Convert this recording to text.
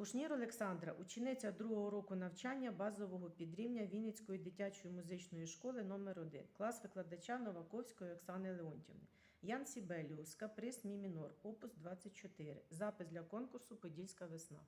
Кушнір Олександра, учениця другого року навчання базового підрівня Вінницької дитячої музичної школи номер 1 клас викладача Новаковської Оксани Леонтівни. Ян Сібеліус, каприз Мі мінор, опус 24. Запис для конкурсу Подільська весна.